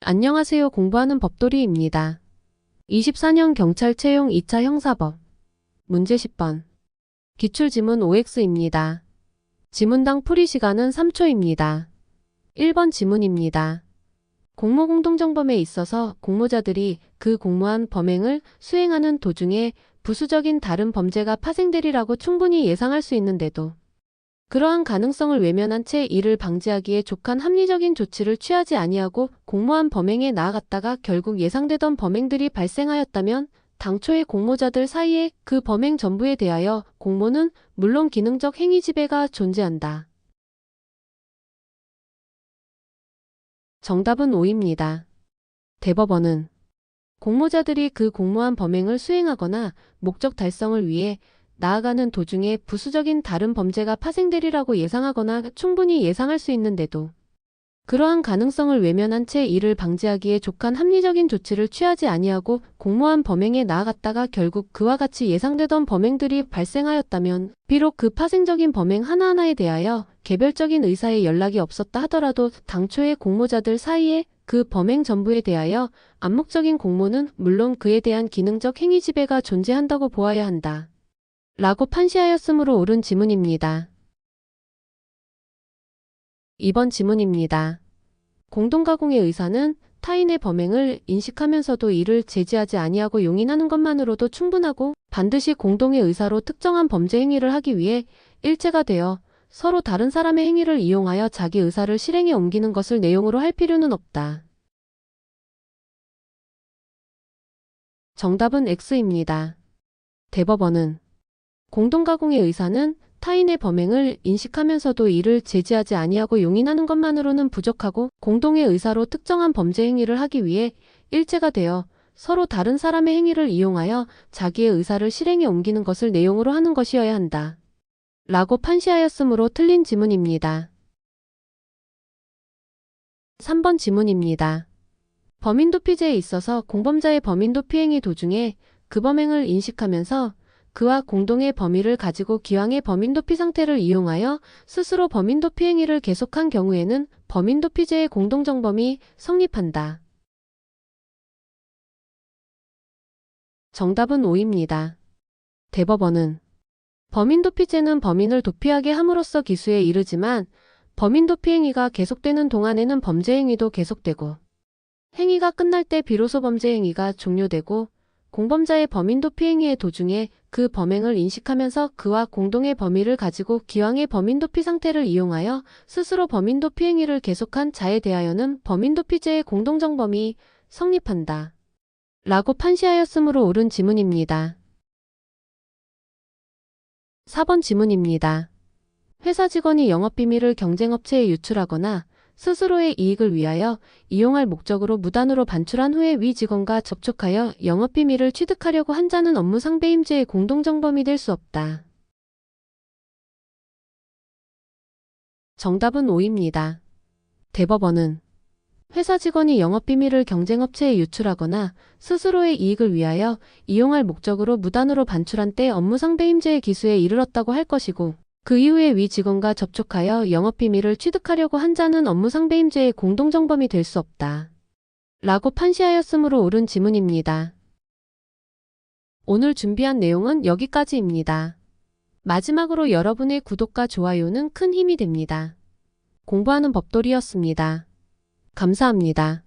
안녕하세요. 공부하는 법돌이입니다. 24년 경찰 채용 2차 형사법. 문제 10번. 기출지문 OX입니다. 지문당 풀이 시간은 3초입니다. 1번 지문입니다. 공모 공동정범에 있어서 공모자들이 그 공모한 범행을 수행하는 도중에 부수적인 다른 범죄가 파생되리라고 충분히 예상할 수 있는데도 그러한 가능성을 외면한 채 이를 방지하기에 족한 합리적인 조치를 취하지 아니하고 공모한 범행에 나아갔다가 결국 예상되던 범행들이 발생하였다면 당초의 공모자들 사이에 그 범행 전부에 대하여 공모는 물론 기능적 행위 지배가 존재한다. 정답은 5입니다. 대법원은 공모자들이 그 공모한 범행을 수행하거나 목적 달성을 위해 나아가는 도중에 부수적인 다른 범죄가 파생되리라고 예상하거나 충분히 예상할 수 있는데도 그러한 가능성을 외면한 채 이를 방지하기에 족한 합리적인 조치를 취하지 아니하고 공모한 범행에 나아갔다가 결국 그와 같이 예상되던 범행들이 발생하였다면 비록 그 파생적인 범행 하나하나에 대하여 개별적인 의사에 연락이 없었다 하더라도 당초의 공모자들 사이에 그 범행 전부에 대하여 암묵적인 공모는 물론 그에 대한 기능적 행위 지배가 존재한다고 보아야 한다. 라고 판시하였으므로 옳은 지문입니다. 2번 지문입니다. 공동가공의 의사는 타인의 범행을 인식하면서도 이를 제지하지 아니하고 용인하는 것만으로도 충분하고 반드시 공동의 의사로 특정한 범죄 행위를 하기 위해 일체가 되어 서로 다른 사람의 행위를 이용하여 자기 의사를 실행에 옮기는 것을 내용으로 할 필요는 없다. 정답은 X입니다. 대법원은 공동가공의 의사는 타인의 범행을 인식하면서도 이를 제지하지 아니하고 용인하는 것만으로는 부족하고 공동의 의사로 특정한 범죄 행위를 하기 위해 일체가 되어 서로 다른 사람의 행위를 이용하여 자기의 의사를 실행에 옮기는 것을 내용으로 하는 것이어야 한다. 라고 판시하였으므로 틀린 지문입니다. 3번 지문입니다. 범인도피죄에 있어서 공범자의 범인도피 행위 도중에 그 범행을 인식하면서 그와 공동의 범위를 가지고 기왕의 범인도피 상태를 이용하여 스스로 범인도피 행위를 계속한 경우에는 범인도피죄의 공동정범이 성립한다. 정답은 5입니다. 대법원은 범인도피죄는 범인을 도피하게 함으로써 기수에 이르지만 범인도피 행위가 계속되는 동안에는 범죄 행위도 계속되고 행위가 끝날 때 비로소 범죄 행위가 종료되고 공범자의 범인도 피 행위의 도중에 그 범행을 인식하면서 그와 공동의 범위를 가지고 기왕의 범인도피 상태를 이용하여 스스로 범인도피 행위를 계속한 자에 대하여는 범인도피죄의 공동정범이 성립한다. 라고 판시하였으므로 옳은 지문입니다. 4번 지문입니다. 회사 직원이 영업비밀을 경쟁업체에 유출하거나 스스로의 이익을 위하여 이용할 목적으로 무단으로 반출한 후에 위 직원과 접촉하여 영업비밀을 취득하려고 한 자는 업무 상배임죄의 공동정범이 될 수 없다. 정답은 5입니다. 대법원은 회사 직원이 영업비밀을 경쟁업체에 유출하거나 스스로의 이익을 위하여 이용할 목적으로 무단으로 반출한 때 업무 상배임죄의 기수에 이르렀다고 할 것이고 그 이후에 위 직원과 접촉하여 영업비밀을 취득하려고 한 자는 업무 상배임죄의 공동정범이 될 수 없다. 라고 판시하였으므로 옳은 지문입니다. 오늘 준비한 내용은 여기까지입니다. 마지막으로 여러분의 구독과 좋아요는 큰 힘이 됩니다. 공부하는 법돌이었습니다. 감사합니다.